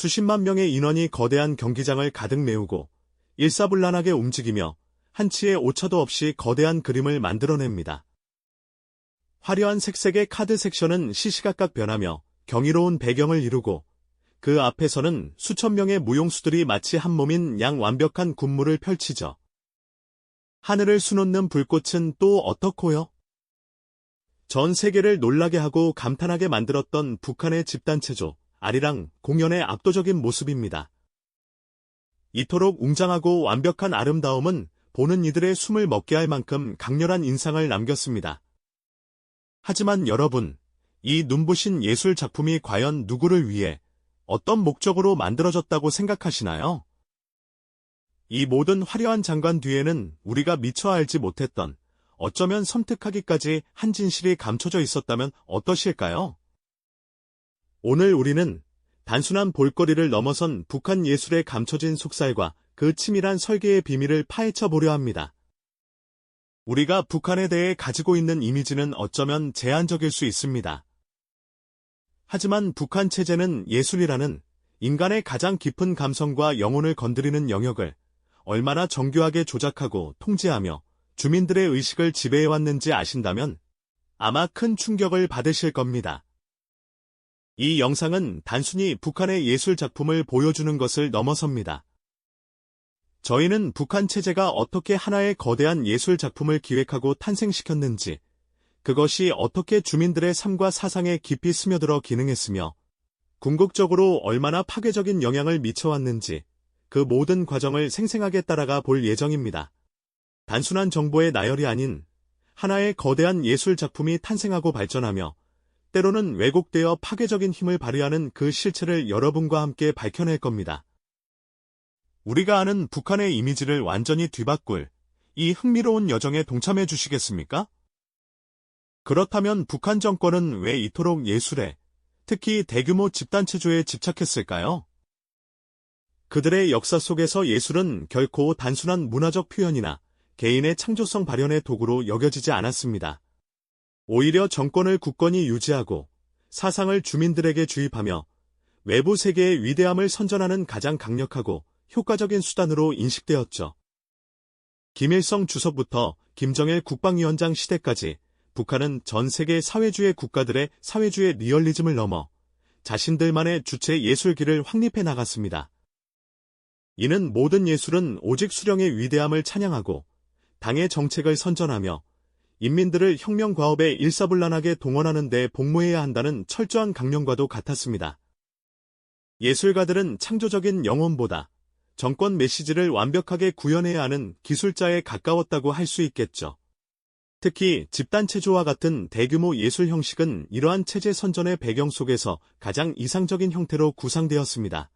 수십만 명의 인원이 거대한 경기장을 가득 메우고 일사불란하게 움직이며 한치의 오차도 없이 거대한 그림을 만들어냅니다. 화려한 색색의 카드 섹션은 시시각각 변하며 경이로운 배경을 이루고 그 앞에서는 수천 명의 무용수들이 마치 한 몸인 양 완벽한 군무를 펼치죠. 하늘을 수놓는 불꽃은 또 어떻고요? 전 세계를 놀라게 하고 감탄하게 만들었던 북한의 집단체조, 아리랑 공연의 압도적인 모습입니다. 이토록 웅장하고 완벽한 아름다움은 보는 이들의 숨을 먹게 할 만큼 강렬한 인상을 남겼습니다. 하지만 여러분, 이 눈부신 예술 작품이 과연 누구를 위해 어떤 목적으로 만들어졌다고 생각하시나요? 이 모든 화려한 장관 뒤에는 우리가 미처 알지 못했던 어쩌면 섬뜩하기까지 한 진실이 감춰져 있었다면 어떠실까요? 오늘 우리는 단순한 볼거리를 넘어선 북한 예술의 감춰진 속살과 그 치밀한 설계의 비밀을 파헤쳐 보려 합니다. 우리가 북한에 대해 가지고 있는 이미지는 어쩌면 제한적일 수 있습니다. 하지만 북한 체제는 예술이라는 인간의 가장 깊은 감성과 영혼을 건드리는 영역을 얼마나 정교하게 조작하고 통제하며 주민들의 의식을 지배해왔는지 아신다면 아마 큰 충격을 받으실 겁니다. 이 영상은 단순히 북한의 예술 작품을 보여주는 것을 넘어섭니다. 저희는 북한 체제가 어떻게 하나의 거대한 예술 작품을 기획하고 탄생시켰는지, 그것이 어떻게 주민들의 삶과 사상에 깊이 스며들어 기능했으며, 궁극적으로 얼마나 파괴적인 영향을 미쳐왔는지, 그 모든 과정을 생생하게 따라가 볼 예정입니다. 단순한 정보의 나열이 아닌 하나의 거대한 예술 작품이 탄생하고 발전하며 때로는 왜곡되어 파괴적인 힘을 발휘하는 그 실체를 여러분과 함께 밝혀낼 겁니다. 우리가 아는 북한의 이미지를 완전히 뒤바꿀 이 흥미로운 여정에 동참해 주시겠습니까? 그렇다면 북한 정권은 왜 이토록 예술에, 특히 대규모 집단체조에 집착했을까요? 그들의 역사 속에서 예술은 결코 단순한 문화적 표현이나 개인의 창조성 발현의 도구로 여겨지지 않았습니다. 오히려 정권을 굳건히 유지하고 사상을 주민들에게 주입하며 외부 세계의 위대함을 선전하는 가장 강력하고 효과적인 수단으로 인식되었죠. 김일성 주석부터 김정일 국방위원장 시대까지 북한은 전 세계 사회주의 국가들의 사회주의 리얼리즘을 넘어 자신들만의 주체 예술기를 확립해 나갔습니다. 이는 모든 예술은 오직 수령의 위대함을 찬양하고 당의 정책을 선전하며 인민들을 혁명 과업에 일사불란하게 동원하는 데 복무해야 한다는 철저한 강령과도 같았습니다. 예술가들은 창조적인 영혼보다 정권 메시지를 완벽하게 구현해야 하는 기술자에 가까웠다고 할 수 있겠죠. 특히 집단체조와 같은 대규모 예술 형식은 이러한 체제 선전의 배경 속에서 가장 이상적인 형태로 구상되었습니다.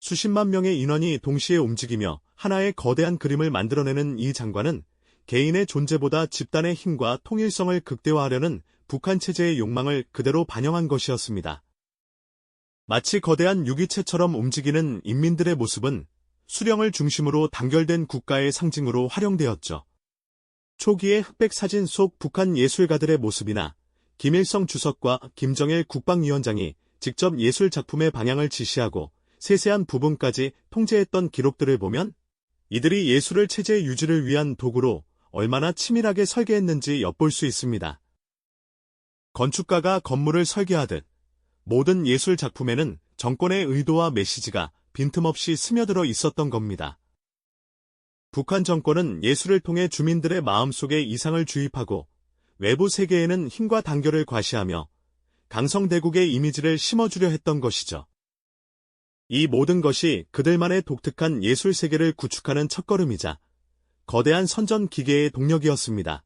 수십만 명의 인원이 동시에 움직이며 하나의 거대한 그림을 만들어내는 이 장관은 개인의 존재보다 집단의 힘과 통일성을 극대화하려는 북한 체제의 욕망을 그대로 반영한 것이었습니다. 마치 거대한 유기체처럼 움직이는 인민들의 모습은 수령을 중심으로 단결된 국가의 상징으로 활용되었죠. 초기의 흑백 사진 속 북한 예술가들의 모습이나 김일성 주석과 김정일 국방위원장이 직접 예술 작품의 방향을 지시하고 세세한 부분까지 통제했던 기록들을 보면 이들이 예술을 체제 유지를 위한 도구로 얼마나 치밀하게 설계했는지 엿볼 수 있습니다. 건축가가 건물을 설계하듯 모든 예술 작품에는 정권의 의도와 메시지가 빈틈없이 스며들어 있었던 겁니다. 북한 정권은 예술을 통해 주민들의 마음속에 이상을 주입하고 외부 세계에는 힘과 단결을 과시하며 강성대국의 이미지를 심어주려 했던 것이죠. 이 모든 것이 그들만의 독특한 예술 세계를 구축하는 첫걸음이자 거대한 선전 기계의 동력이었습니다.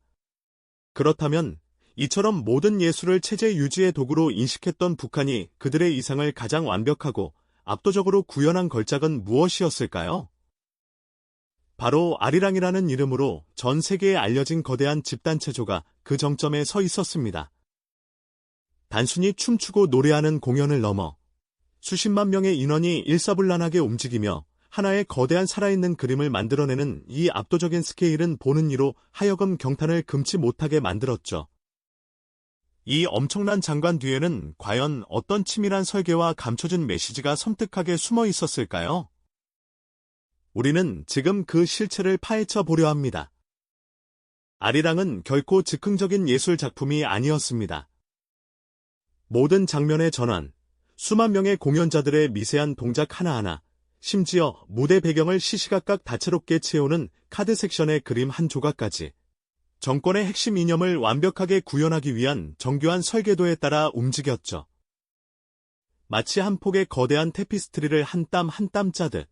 그렇다면 이처럼 모든 예술을 체제 유지의 도구로 인식했던 북한이 그들의 이상을 가장 완벽하고 압도적으로 구현한 걸작은 무엇이었을까요? 바로 아리랑이라는 이름으로 전 세계에 알려진 거대한 집단체조가 그 정점에 서 있었습니다. 단순히 춤추고 노래하는 공연을 넘어 수십만 명의 인원이 일사불란하게 움직이며 하나의 거대한 살아있는 그림을 만들어내는 이 압도적인 스케일은 보는 이로 하여금 경탄을 금치 못하게 만들었죠. 이 엄청난 장관 뒤에는 과연 어떤 치밀한 설계와 감춰진 메시지가 섬뜩하게 숨어 있었을까요? 우리는 지금 그 실체를 파헤쳐 보려 합니다. 아리랑은 결코 즉흥적인 예술 작품이 아니었습니다. 모든 장면의 전환, 수만 명의 공연자들의 미세한 동작 하나하나, 심지어 무대 배경을 시시각각 다채롭게 채우는 카드 섹션의 그림 한 조각까지 정권의 핵심 이념을 완벽하게 구현하기 위한 정교한 설계도에 따라 움직였죠. 마치 한 폭의 거대한 테피스트리를 한 땀 한 땀 짜듯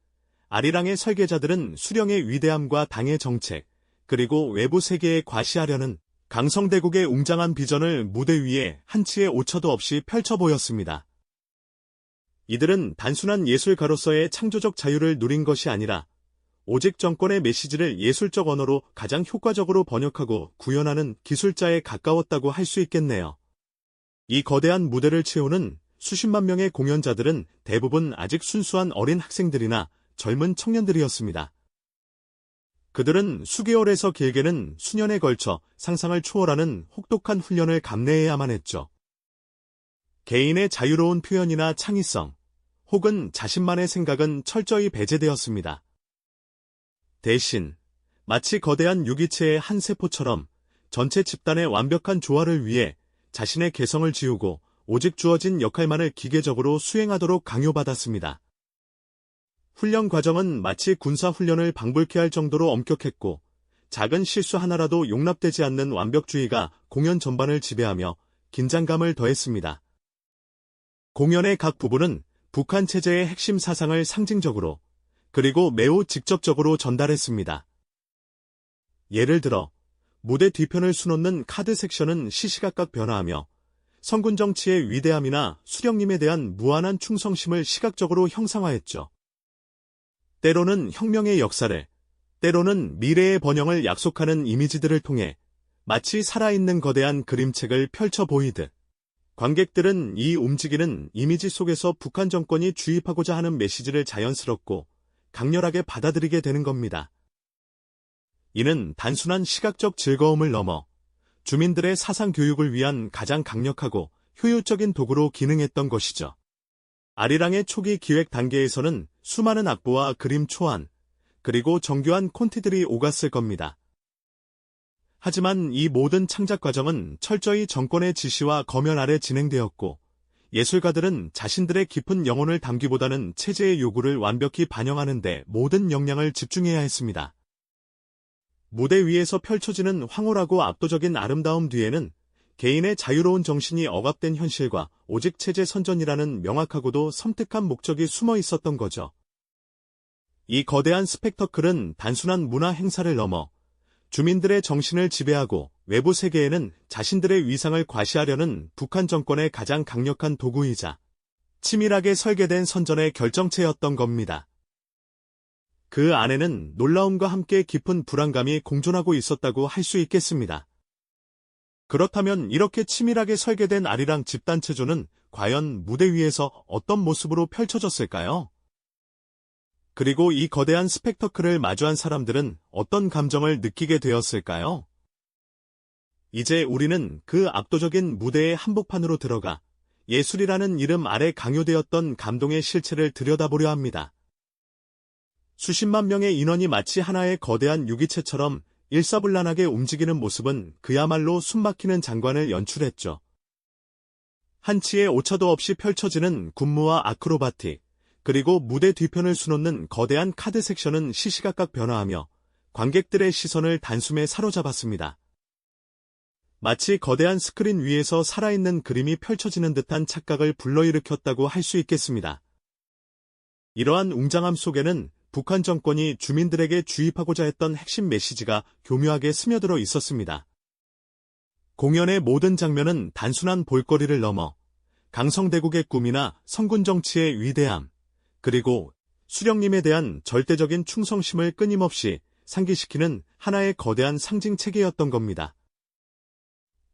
아리랑의 설계자들은 수령의 위대함과 당의 정책, 그리고 외부 세계에 과시하려는 강성대국의 웅장한 비전을 무대 위에 한치의 오차도 없이 펼쳐 보였습니다. 이들은 단순한 예술가로서의 창조적 자유를 누린 것이 아니라 오직 정권의 메시지를 예술적 언어로 가장 효과적으로 번역하고 구현하는 기술자에 가까웠다고 할 수 있겠네요. 이 거대한 무대를 채우는 수십만 명의 공연자들은 대부분 아직 순수한 어린 학생들이나 젊은 청년들이었습니다. 그들은 수개월에서 길게는 수년에 걸쳐 상상을 초월하는 혹독한 훈련을 감내해야만 했죠. 개인의 자유로운 표현이나 창의성, 혹은 자신만의 생각은 철저히 배제되었습니다. 대신 마치 거대한 유기체의 한 세포처럼 전체 집단의 완벽한 조화를 위해 자신의 개성을 지우고 오직 주어진 역할만을 기계적으로 수행하도록 강요받았습니다. 훈련 과정은 마치 군사 훈련을 방불케 할 정도로 엄격했고 작은 실수 하나라도 용납되지 않는 완벽주의가 공연 전반을 지배하며 긴장감을 더했습니다. 공연의 각 부분은 북한 체제의 핵심 사상을 상징적으로 그리고 매우 직접적으로 전달했습니다. 예를 들어 무대 뒤편을 수놓는 카드 섹션은 시시각각 변화하며 성군 정치의 위대함이나 수령님에 대한 무한한 충성심을 시각적으로 형상화했죠. 때로는 혁명의 역사를, 때로는 미래의 번영을 약속하는 이미지들을 통해 마치 살아있는 거대한 그림책을 펼쳐 보이듯 관객들은 이 움직이는 이미지 속에서 북한 정권이 주입하고자 하는 메시지를 자연스럽고 강렬하게 받아들이게 되는 겁니다. 이는 단순한 시각적 즐거움을 넘어 주민들의 사상 교육을 위한 가장 강력하고 효율적인 도구로 기능했던 것이죠. 아리랑의 초기 기획 단계에서는 수많은 악보와 그림 초안, 그리고 정교한 콘티들이 오갔을 겁니다. 하지만 이 모든 창작 과정은 철저히 정권의 지시와 검열 아래 진행되었고 예술가들은 자신들의 깊은 영혼을 담기보다는 체제의 요구를 완벽히 반영하는 데 모든 역량을 집중해야 했습니다. 무대 위에서 펼쳐지는 황홀하고 압도적인 아름다움 뒤에는 개인의 자유로운 정신이 억압된 현실과 오직 체제 선전이라는 명확하고도 섬뜩한 목적이 숨어 있었던 거죠. 이 거대한 스펙터클은 단순한 문화 행사를 넘어 주민들의 정신을 지배하고 외부 세계에는 자신들의 위상을 과시하려는 북한 정권의 가장 강력한 도구이자 치밀하게 설계된 선전의 결정체였던 겁니다. 그 안에는 놀라움과 함께 깊은 불안감이 공존하고 있었다고 할 수 있겠습니다. 그렇다면 이렇게 치밀하게 설계된 아리랑 집단 체조는 과연 무대 위에서 어떤 모습으로 펼쳐졌을까요? 그리고 이 거대한 스펙터클을 마주한 사람들은 어떤 감정을 느끼게 되었을까요? 이제 우리는 그 압도적인 무대의 한복판으로 들어가 예술이라는 이름 아래 강요되었던 감동의 실체를 들여다보려 합니다. 수십만 명의 인원이 마치 하나의 거대한 유기체처럼 일사불란하게 움직이는 모습은 그야말로 숨막히는 장관을 연출했죠. 한치의 오차도 없이 펼쳐지는 군무와 아크로바틱, 그리고 무대 뒤편을 수놓는 거대한 카드 섹션은 시시각각 변화하며 관객들의 시선을 단숨에 사로잡았습니다. 마치 거대한 스크린 위에서 살아있는 그림이 펼쳐지는 듯한 착각을 불러일으켰다고 할 수 있겠습니다. 이러한 웅장함 속에는 북한 정권이 주민들에게 주입하고자 했던 핵심 메시지가 교묘하게 스며들어 있었습니다. 공연의 모든 장면은 단순한 볼거리를 넘어 강성대국의 꿈이나 성군 정치의 위대함, 그리고 수령님에 대한 절대적인 충성심을 끊임없이 상기시키는 하나의 거대한 상징 체계였던 겁니다.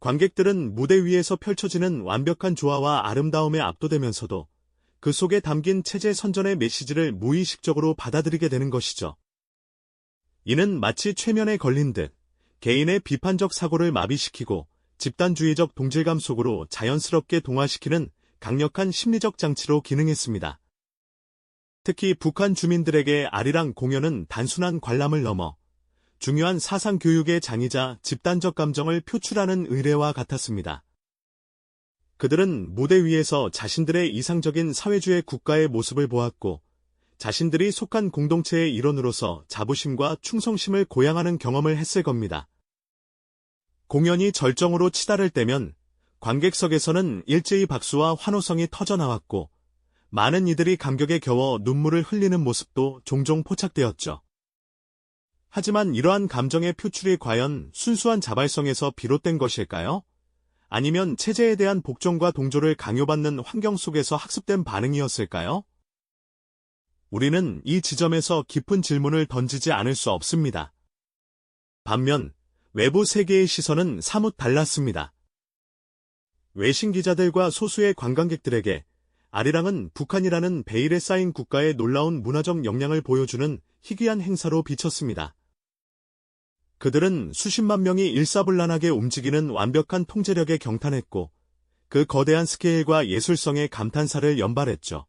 관객들은 무대 위에서 펼쳐지는 완벽한 조화와 아름다움에 압도되면서도 그 속에 담긴 체제 선전의 메시지를 무의식적으로 받아들이게 되는 것이죠. 이는 마치 최면에 걸린 듯 개인의 비판적 사고를 마비시키고 집단주의적 동질감 속으로 자연스럽게 동화시키는 강력한 심리적 장치로 기능했습니다. 특히 북한 주민들에게 아리랑 공연은 단순한 관람을 넘어 중요한 사상 교육의 장이자 집단적 감정을 표출하는 의례와 같았습니다. 그들은 무대 위에서 자신들의 이상적인 사회주의 국가의 모습을 보았고 자신들이 속한 공동체의 일원으로서 자부심과 충성심을 고양하는 경험을 했을 겁니다. 공연이 절정으로 치달을 때면 관객석에서는 일제히 박수와 환호성이 터져나왔고 많은 이들이 감격에 겨워 눈물을 흘리는 모습도 종종 포착되었죠. 하지만 이러한 감정의 표출이 과연 순수한 자발성에서 비롯된 것일까요? 아니면 체제에 대한 복종과 동조를 강요받는 환경 속에서 학습된 반응이었을까요? 우리는 이 지점에서 깊은 질문을 던지지 않을 수 없습니다. 반면 외부 세계의 시선은 사뭇 달랐습니다. 외신 기자들과 소수의 관광객들에게 아리랑은 북한이라는 베일에 쌓인 국가의 놀라운 문화적 역량을 보여주는 희귀한 행사로 비쳤습니다. 그들은 수십만 명이 일사불란하게 움직이는 완벽한 통제력에 경탄했고 그 거대한 스케일과 예술성에 감탄사를 연발했죠.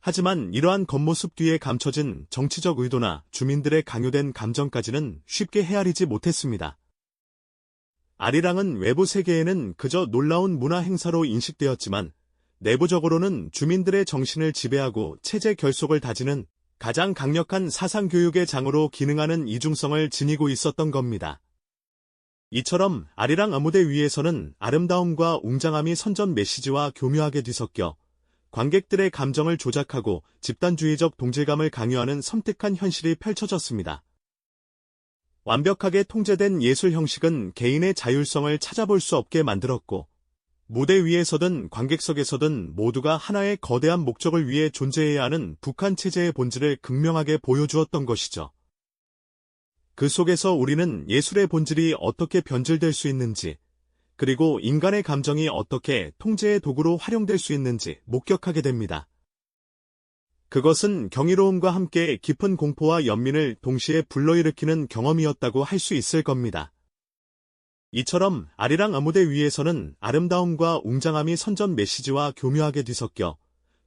하지만 이러한 겉모습 뒤에 감춰진 정치적 의도나 주민들의 강요된 감정까지는 쉽게 헤아리지 못했습니다. 아리랑은 외부 세계에는 그저 놀라운 문화 행사로 인식되었지만 내부적으로는 주민들의 정신을 지배하고 체제 결속을 다지는 가장 강력한 사상교육의 장으로 기능하는 이중성을 지니고 있었던 겁니다. 이처럼 아리랑 아무대 위에서는 아름다움과 웅장함이 선전 메시지와 교묘하게 뒤섞여 관객들의 감정을 조작하고 집단주의적 동질감을 강요하는 섬뜩한 현실이 펼쳐졌습니다. 완벽하게 통제된 예술 형식은 개인의 자율성을 찾아볼 수 없게 만들었고, 무대 위에서든 관객석에서든 모두가 하나의 거대한 목적을 위해 존재해야 하는 북한 체제의 본질을 극명하게 보여주었던 것이죠. 그 속에서 우리는 예술의 본질이 어떻게 변질될 수 있는지, 그리고 인간의 감정이 어떻게 통제의 도구로 활용될 수 있는지 목격하게 됩니다. 그것은 경이로움과 함께 깊은 공포와 연민을 동시에 불러일으키는 경험이었다고 할 수 있을 겁니다. 이처럼 아리랑 아무대 위에서는 아름다움과 웅장함이 선전 메시지와 교묘하게 뒤섞여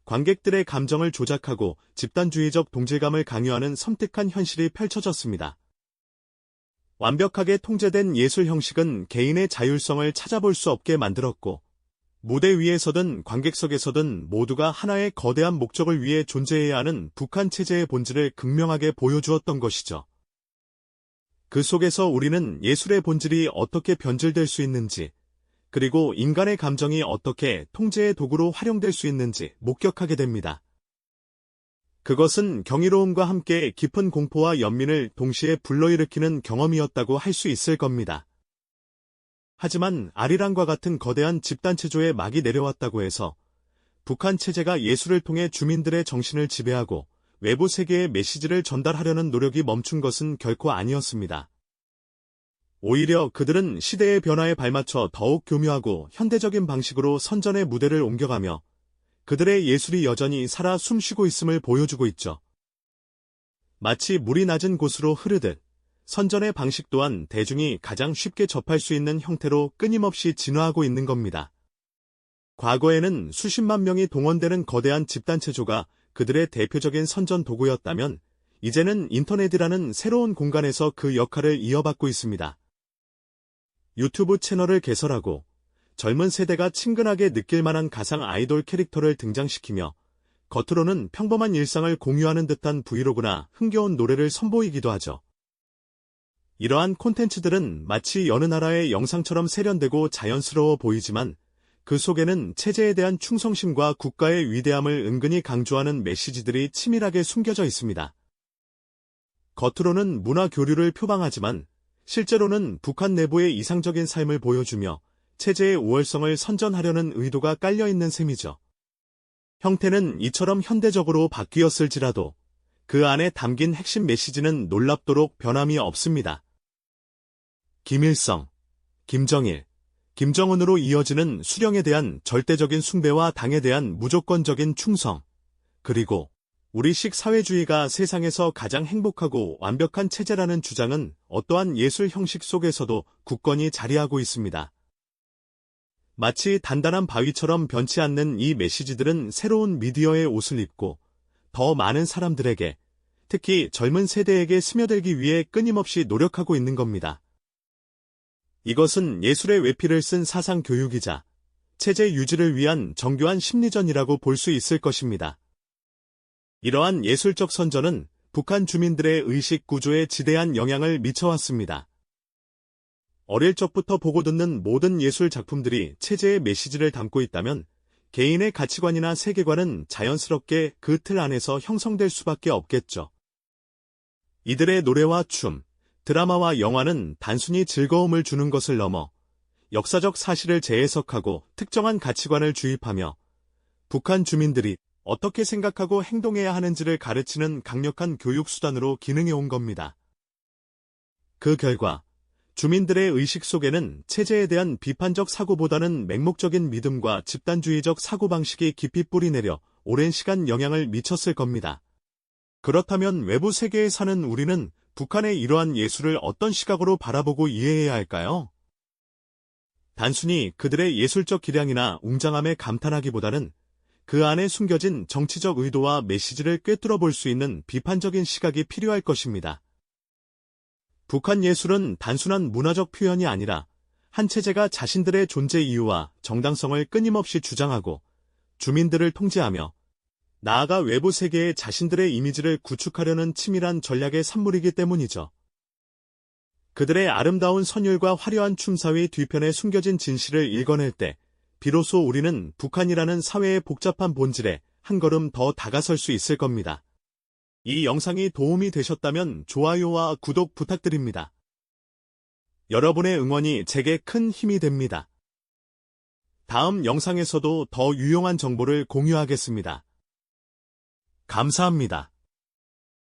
관객들의 감정을 조작하고 집단주의적 동질감을 강요하는 섬뜩한 현실이 펼쳐졌습니다. 완벽하게 통제된 예술 형식은 개인의 자율성을 찾아볼 수 없게 만들었고, 무대 위에서든 관객석에서든 모두가 하나의 거대한 목적을 위해 존재해야 하는 북한 체제의 본질을 극명하게 보여주었던 것이죠. 그 속에서 우리는 예술의 본질이 어떻게 변질될 수 있는지, 그리고 인간의 감정이 어떻게 통제의 도구로 활용될 수 있는지 목격하게 됩니다. 그것은 경이로움과 함께 깊은 공포와 연민을 동시에 불러일으키는 경험이었다고 할 수 있을 겁니다. 하지만 아리랑과 같은 거대한 집단체조에 막이 내려왔다고 해서 북한 체제가 예술을 통해 주민들의 정신을 지배하고 외부 세계에 메시지를 전달하려는 노력이 멈춘 것은 결코 아니었습니다. 오히려 그들은 시대의 변화에 발맞춰 더욱 교묘하고 현대적인 방식으로 선전의 무대를 옮겨가며 그들의 예술이 여전히 살아 숨쉬고 있음을 보여주고 있죠. 마치 물이 낮은 곳으로 흐르듯 선전의 방식 또한 대중이 가장 쉽게 접할 수 있는 형태로 끊임없이 진화하고 있는 겁니다. 과거에는 수십만 명이 동원되는 거대한 집단체조가 그들의 대표적인 선전 도구였다면 이제는 인터넷이라는 새로운 공간에서 그 역할을 이어받고 있습니다. 유튜브 채널을 개설하고 젊은 세대가 친근하게 느낄 만한 가상 아이돌 캐릭터를 등장시키며 겉으로는 평범한 일상을 공유하는 듯한 브이로그나 흥겨운 노래를 선보이기도 하죠. 이러한 콘텐츠들은 마치 여느 나라의 영상처럼 세련되고 자연스러워 보이지만 그 속에는 체제에 대한 충성심과 국가의 위대함을 은근히 강조하는 메시지들이 치밀하게 숨겨져 있습니다. 겉으로는 문화 교류를 표방하지만 실제로는 북한 내부의 이상적인 삶을 보여주며 체제의 우월성을 선전하려는 의도가 깔려있는 셈이죠. 형태는 이처럼 현대적으로 바뀌었을지라도 그 안에 담긴 핵심 메시지는 놀랍도록 변함이 없습니다. 김일성, 김정일, 김정은으로 이어지는 수령에 대한 절대적인 숭배와 당에 대한 무조건적인 충성, 그리고 우리식 사회주의가 세상에서 가장 행복하고 완벽한 체제라는 주장은 어떠한 예술 형식 속에서도 굳건히 자리하고 있습니다. 마치 단단한 바위처럼 변치 않는 이 메시지들은 새로운 미디어의 옷을 입고 더 많은 사람들에게 특히 젊은 세대에게 스며들기 위해 끊임없이 노력하고 있는 겁니다. 이것은 예술의 외피를 쓴 사상 교육이자 체제 유지를 위한 정교한 심리전이라고 볼 수 있을 것입니다. 이러한 예술적 선전은 북한 주민들의 의식 구조에 지대한 영향을 미쳐왔습니다. 어릴 적부터 보고 듣는 모든 예술 작품들이 체제의 메시지를 담고 있다면 개인의 가치관이나 세계관은 자연스럽게 그 틀 안에서 형성될 수밖에 없겠죠. 이들의 노래와 춤, 드라마와 영화는 단순히 즐거움을 주는 것을 넘어 역사적 사실을 재해석하고 특정한 가치관을 주입하며 북한 주민들이 어떻게 생각하고 행동해야 하는지를 가르치는 강력한 교육수단으로 기능해 온 겁니다. 그 결과 주민들의 의식 속에는 체제에 대한 비판적 사고보다는 맹목적인 믿음과 집단주의적 사고방식이 깊이 뿌리내려 오랜 시간 영향을 미쳤을 겁니다. 그렇다면 외부 세계에 사는 우리는 북한의 이러한 예술을 어떤 시각으로 바라보고 이해해야 할까요? 단순히 그들의 예술적 기량이나 웅장함에 감탄하기보다는 그 안에 숨겨진 정치적 의도와 메시지를 꿰뚫어 볼 수 있는 비판적인 시각이 필요할 것입니다. 북한 예술은 단순한 문화적 표현이 아니라 한 체제가 자신들의 존재 이유와 정당성을 끊임없이 주장하고 주민들을 통제하며 나아가 외부 세계에 자신들의 이미지를 구축하려는 치밀한 전략의 산물이기 때문이죠. 그들의 아름다운 선율과 화려한 춤사위 뒤편에 숨겨진 진실을 읽어낼 때 비로소 우리는 북한이라는 사회의 복잡한 본질에 한 걸음 더 다가설 수 있을 겁니다. 이 영상이 도움이 되셨다면 좋아요와 구독 부탁드립니다. 여러분의 응원이 제게 큰 힘이 됩니다. 다음 영상에서도 더 유용한 정보를 공유하겠습니다. 감사합니다.